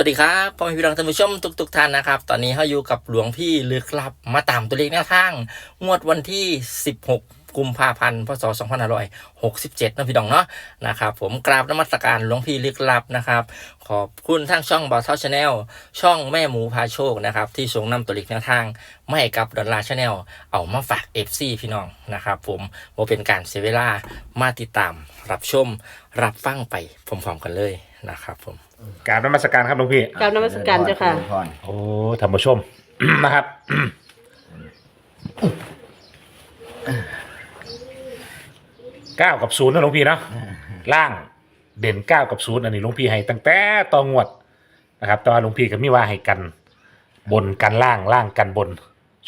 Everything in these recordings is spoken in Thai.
วัสดีครับพ่อแม่พี่น้องท่านผู้ชมทุกๆท่านนะครับ ตอนนี้เขาอยู่กับหลวงพี่ลึกลับ มาตามตัวเลขแนวทาง งวดวันที่ 16 กุมภาพันธ์ พศ 2567นะพี่น้องเนาะนะครับ ผมกราบนมัสการหลวงพี่ลึกลับนะครับ ขอบคุณทั้งช่องบอทเทาชาแนลช่องแม่หมูพาโชคนะครับ ที่ส่งนำตัวเลขแนวทางมาให้กับดอลลาร์ชาแนลเอามาฝาก FC พี่น้องนะครับ ผมว่าเป็นการเสียเวลามาติดตาม รับชม รับฟังไปพร้อมๆกันเลยนะครับผม กรารนมัสการครับหลวงพี่ กราบนมัสการเจ้าค่ะ พรโอ้ท่านผู้ชม นะครับ เก้ากับศูนย์นะหลวงพี่เนาะล่างเด่นเก้ากับศูนย์อันนี้หลวงพี่ให้ตั้งแต่ตองวดนะครับแต่ว่าหลวงพี่ก็มีว่าให้กัน บนกันล่างล่างกันบน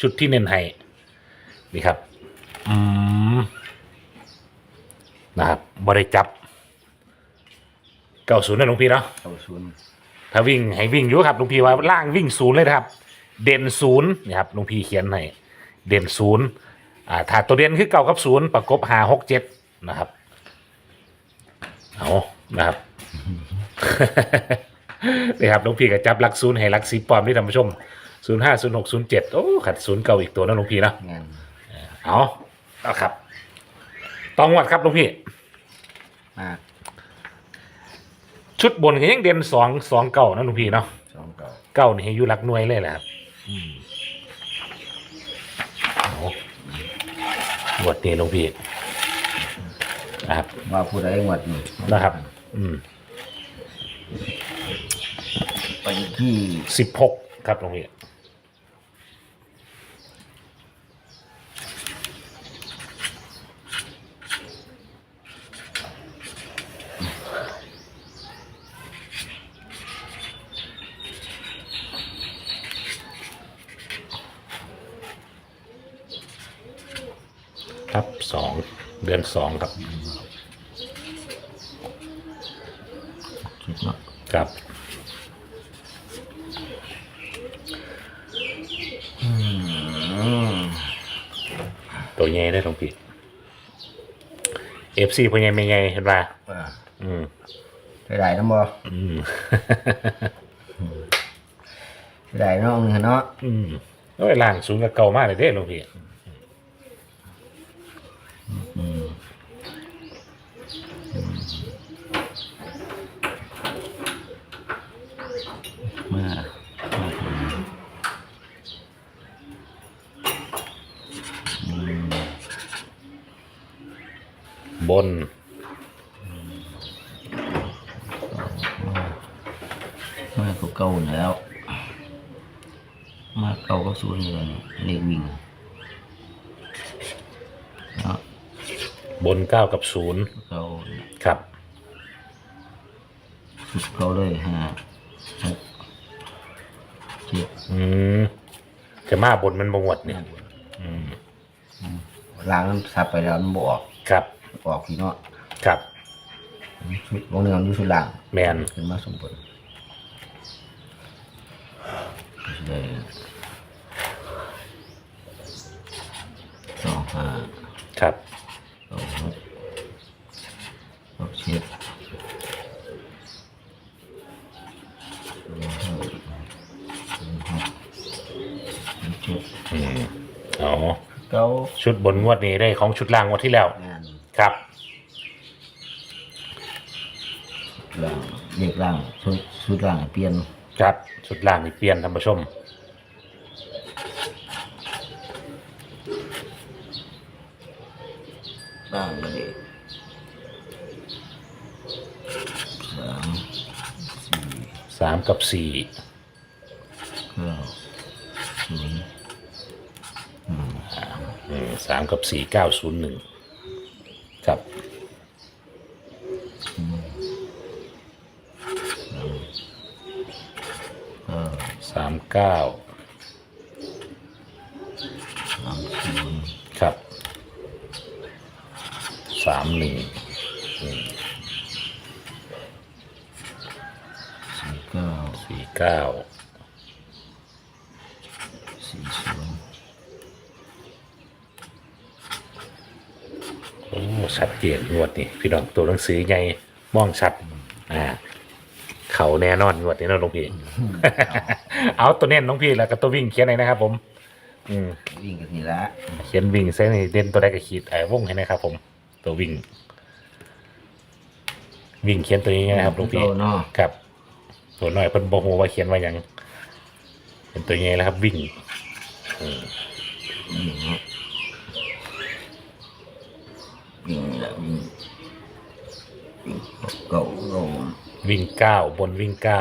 ชุดที่เน้นให้นี่ครับ อืมนะครับบริจับ เก้าศูนย์นะหลวงพี่เนาะเข้าศูนย์ถ้าวิ่งให้วิ่งอยู่ครับหลุงพี่ว่าล่างวิ่งศูนย์เลยนะครับ เด่นศูนย์นี่ครับหลุงพี่เขียนให้เด่นศูนย์อ่าถ้าตัวเด่นคือเก่ากับศูนย์ประกบหาหกเจ็ดนะครับเอานะครับนี่ครับหลุงพี่ก็จับหลักศูนย์ให้หลักสีปลอมที่ท่านผู้ชมศูนย์ห้าศูนย์หกศูนย์เจ็ดโอ้ขัดศูนย์เก่าอีกตัวนะหลุงพี่เนาะงานเอาเอาครับ ต้องวัดครับหลุงพี่มาก ชุดบนก็ยังเด่นสองสองเก่านะหลุงพี่เนาะสองเก่าเก้านี่ให้อยุรักหน่วยเลยแหละครับอืมเอาบทนี้หลวงพี่นะครับ ว่าผู้ใดหวดนี่นะครับ อืมไปที่สิบหกครับหลวงพี่ สองเดือนสองครับชุดเนาะครับอืมตัวใหญ่ได้หลวงพี่เอฟซีพอใหญ่ไม่ใหญ่เห็นป่ะว่าอืมไปได้น้ำบ่อืมไปได้เนาะเงินเนาะอืมโอ้ยล่างสูงกับเก่ามากเลยเด้หลวงพี่ มามาบนมาก็เก่าแล้ว มาเก่าก็ศูนย์เลยเลขวิ่งเนาะ บนเก้ากับศูนย์เก่าครับ ชุดเก่าเลยห้าหกเจ็ดอืมจะมาบนมันบงวดเนี่ย อืม ล้างน้ำซับไปแล้วมันบออกครับ ออกพี่เนาะครับ ชุดวงเนื้อมันอยู่ชุดล่างแมนขึ้นมาสมบูรณ์ก็สิได้สองห้า ครับ สองหกสองเจ็ดสองห้าสองหกสองเจ็ด อืมอ๋อ เก้าชุดบนงวดนี้ได้ของชุดล่างงวดที่แล้ว งานครับ ล่างเรียกล่างชุดชุดล่างเปลี่ยนครับ ชุดล่างนี่เปลี่ยนท่านผู้ชม ล่างเลยสามสี่สามกับสี่เก้าศูนย์ อืม สามกับสี่เก้าศูนย์หนึ่งครับสามเก้าสามศูนย์ครับสามหนึ่งสี่เก้า สี่เก้า สี่ศูนย์ โอ้ ชัดเจนงวดนี่พี่น้องตัวหนังสือใหญ่มองชัด อ่าเขเขาแน่นอนงวดนี้เนาะหลวงพี่ เอาตัวเน้นหลวงพี่แล้วก็ตัววิ่งเขียนไหนนะครับ ผม อืม วิ่งกันนี่ละเขียนวิ่งเส้นให้เด่นตัวใดก็ขีดไอ้วงให้นะครับ ผม ตัววิ่ง วิ่งเขียนตัวนี้นะครับหลวงพี่โตเนาะครับ ตัวน้อยเพิ่นบอกว่าเขียนว่าหยังเป็นตัวใหญ่แล้วครับ วิ่งวิ่งเนาะ วิ่งนี่ละวิ่งวิ่งเก่าลงวิ่งเก้าบนวิ่งเก้า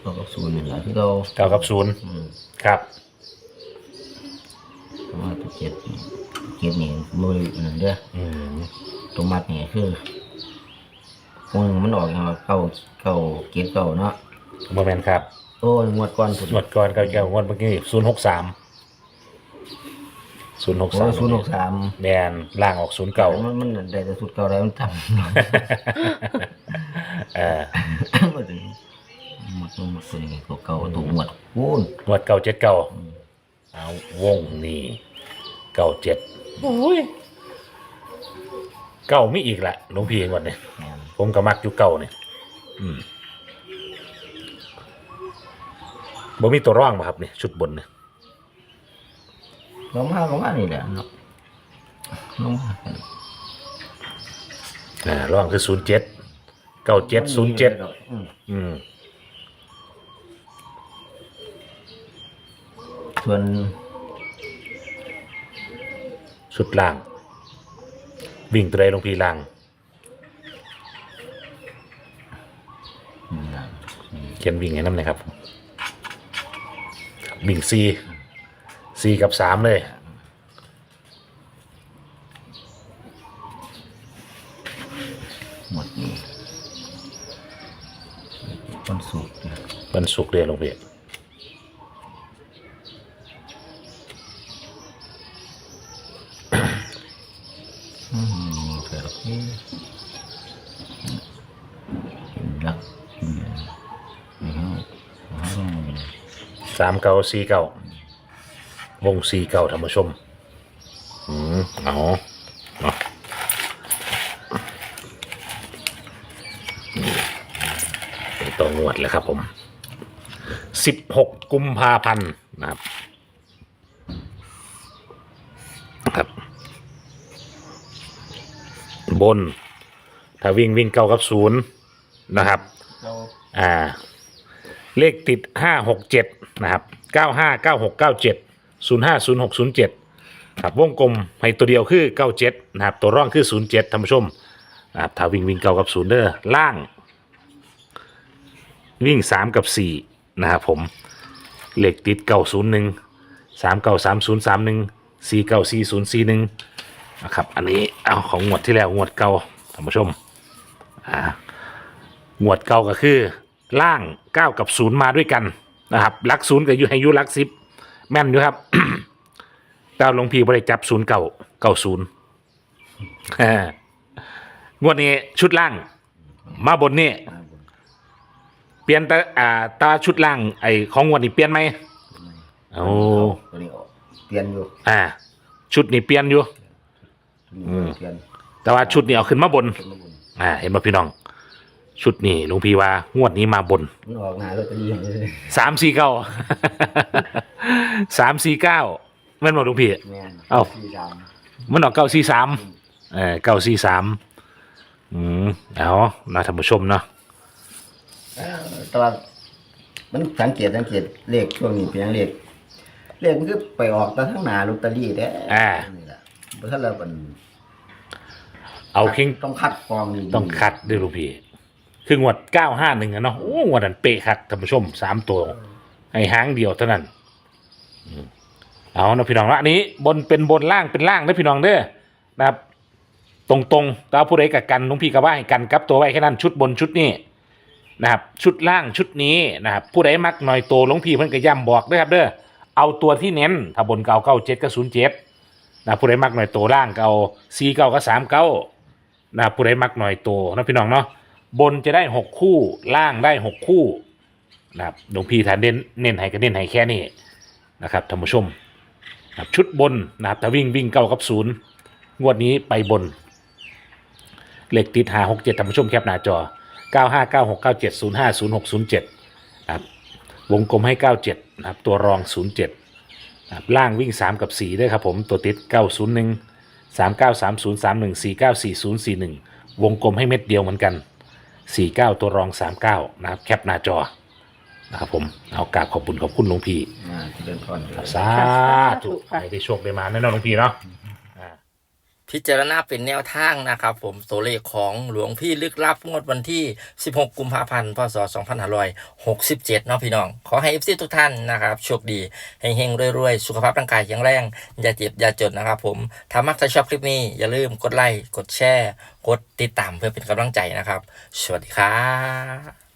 เก่ากับศูนย์นี่ละที่เราเก้ากับศูนย์อืมครับ เพราะว่าตัวเจ็ดนี่เจ็ดนี่มืออันนั้นเด้ออืมตัวมัดนี่คือวงมันออกอย่างว่าเก่าเก่าเจ็ดเก่าเนาะโมเมนครับ โอ้ยงวดก่อนสุดงวดก่อนเก้าเก้างวดเมื่อกี้ศูนย์หกสาม ศูนย์หกโอ้สามศูนย์หกสามแมนล่างออกศูนย์เก่ามันมันได้แต่สุดเก่าแล้วมันทเออำมาถึงหมดหมดตัวนี้ตัวเก่าตัวหมดวูนงวดเก่าเจ็ดเก่าเอาวงนี่เก่าเจ็ดโอ้ยเก่าไม่อีกละหลวงพี่งวดเนี่ยแม่นผมก็มักอยู่เก่าเนี่ยอืมบ่มีตัวร่องป่ะครับเนี่ยชุดบนเนี่ย ลงมาลงมานี่แหละเนาะลงมากันอ่าร่องคือศูนย์เจ็ดเก้าเจ็ดศูนย์เจ็ดอืมอืมส่วนชุดล่าง วิ่งตัวใดหลวงพี่ล่างนี่ล่ะเขียนวิ่งให้น้ำหน่อยครับ วิ่งสี่ สี่กับสามเลย หมดนี่คนสุกเนี่ยมันสุกเรียนหลวงพี่อืมเกิดนี่รักอืมนี่ฮะฮะต้องสามเก้าสี่เก้า วงสี่เก้าท่านผู้ชม อืมเอาเนาะเป็นตัวงวดเลยครับผมสิบหกกุมภาพันธ์นะครับ ครับ บน ถ้าวิ่งวิ่งเก้ากับศูนย์นะครับเราอ่า เลขติดห้าหกเจ็ดนะครับเก้าห้าเก้าหกเก้าเจ็ด ศูนย์ห้าศูนย์หกศูนย์เจ็ดครับวงกลมให้ตัวเดียวคือเก้าเจ็ดนะครับตัวร่องคือศูนย์เจ็ดท่านผู้ชมนะครับถ้าวิ่งวิ่งเก้ากับศูนย์เด้อล่าง วิ่งสามกับสี่นะครับผมเหลขติดเก้าศูนย์หนึ่งสามเก้าสามศูนย์สามหนึ่งสี่เก้าสี่ศูนย์สี่หนึ่งนะครับอันนี้เอาของงวดที่แล้วงวดเก่าท่านผู้ชมอ่าหวดเก่าก็คือล่าง9กับ0มาด้วยกันนะครับลักศูนย์กับยูให้ยูลักซิป แม่นอยู่ครับเก้าหลวงพี่บริจับศูนย์เก่าเก่าศูนย์งวดนี้ชุดล่าง มาบนนี่เปลี่ยนแต่อ่าตาชุดล่าง ไอของงวดนี้เปลี่ยนไหมโอ้ตัวนี้ออกเปลี่ยนอยู่ อ่า ชุดนี้เปลี่ยนอยู่ อืม เปลี่ยนแต่ว่าชุดนี้เอาขึ้นมาบน ขึ้นมาบนอ่า เห็นป่ะพี่น้อง ชุดนี้หลวงพี่ว่างวดนี้มาบนมันออกหน้าลอตเตอรี่อย่างนี้เลย สามสี่เก้า สามสี่เก้าแม่นบอกลุงพี่ แม่นเอ้า สี่สามมันออกเก้าสี่สามเออเก้าสี่สามอืมเอานะท่านผู้ชมเนาะเอ้าแต่ว่ามันสังเกตสังเกตเลขช่วงนี้เป็นยังเลขเลขมันคือไปออกแต่ทั้งหน้าลอตเตอรี่แท้อ่า นี่แหละเพราะฉะนั้นมันเอาเข่งต้องคัดกรองดีๆต้องคัดด้วยลุงพี่ คืองวดเก้าห้าหนึ่งอะเนาะโอ้งวดนั้นเป๊ะคัดท่านผู้ชมสามตัวให้หางเดียวเท่านั้นอืม เอานะพี่น้องละอันนี้บนเป็นบนล่างเป็นล่างนะพี่น้องเด้อนะครับ ตรงๆแตว่าผู้ใดกับกันลุงพี่ก็ว่าให้กันกับตัวไว้แค่นั้นชุดบนชุดนี้นะครับชุดล่างชุดนี้นะครับผู้ใดมักหน่อยโตหลวงพี่เพิ่นก็ย้ำบอกเด้อครับเด้อเอาตัวที่เน้นถ้าบนเก่าเก้าเจ็ดก็ศูนย์เจ็ดนะผู้ใดมักหน่อยโตล่างเก่าสี่เก้าก็สามเก้านะผู้ใดมักหน่อยโตนะพี่น้องเนาะบนจะได้หกคู่ล่างได้หกคู่นะครับหลวงพี่ฐานเน้นเน้นให้ก็เน้นให้แค่นี้ นะครับท่านผู้ชมนะครับชุดบนนะครับถ้าวิ่งวิ่งเก้ากับศูนย์งวดนี้ไปบน เลขติดหาหกเจ็ดท่านผู้ชมแคปหน้าจอเก้าห้าเก้าหกเก้าเจ็ดศูนย์ห้าศูนย์หกศูนย์เจ็ดครับวงกลมให้เก้าเจ็ดนะครับตัวรองศูนย์เจ็ดครับล่างวิ่งสามกับสี่ด้วยครับผมตัวติดเก้าศูนย์หนึ่งสามเก้าสามศูนย์สามหนึ่งสี่เก้าสี่ศูนย์สี่หนึ่งวงกลมให้เม็ดเดียวเหมือนกันสี่เก้าตัวรองสามเก้านะครับ แคปหน้าจอ นะครับผมเอากราบขอบคุณขอบคุณหลวงพี่อ่าเดินพรเลยสาธุให้ได้โชคได้มาแน่นอนหลวงพี่เนาะอ่า พิจารณาเป็นแนวทางนะครับผมตัวเลขของหลวงพี่ลึกลับงวดวันที่ 16 กุมภาพันธ์ พศ 2567 เนาะพี่น้อง ขอให้ FC ทุกท่านนะครับโชคดีเฮงๆรวยๆ สุขภาพร่างกายแข็งแรง อย่าเจ็บ อย่าจนนะครับผม ถ้ามักจะชอบคลิปนี้ อย่าลืมกดไลค์ กดแชร์ กดติดตามเพื่อเป็นกำลังใจนะครับ สวัสดีครับ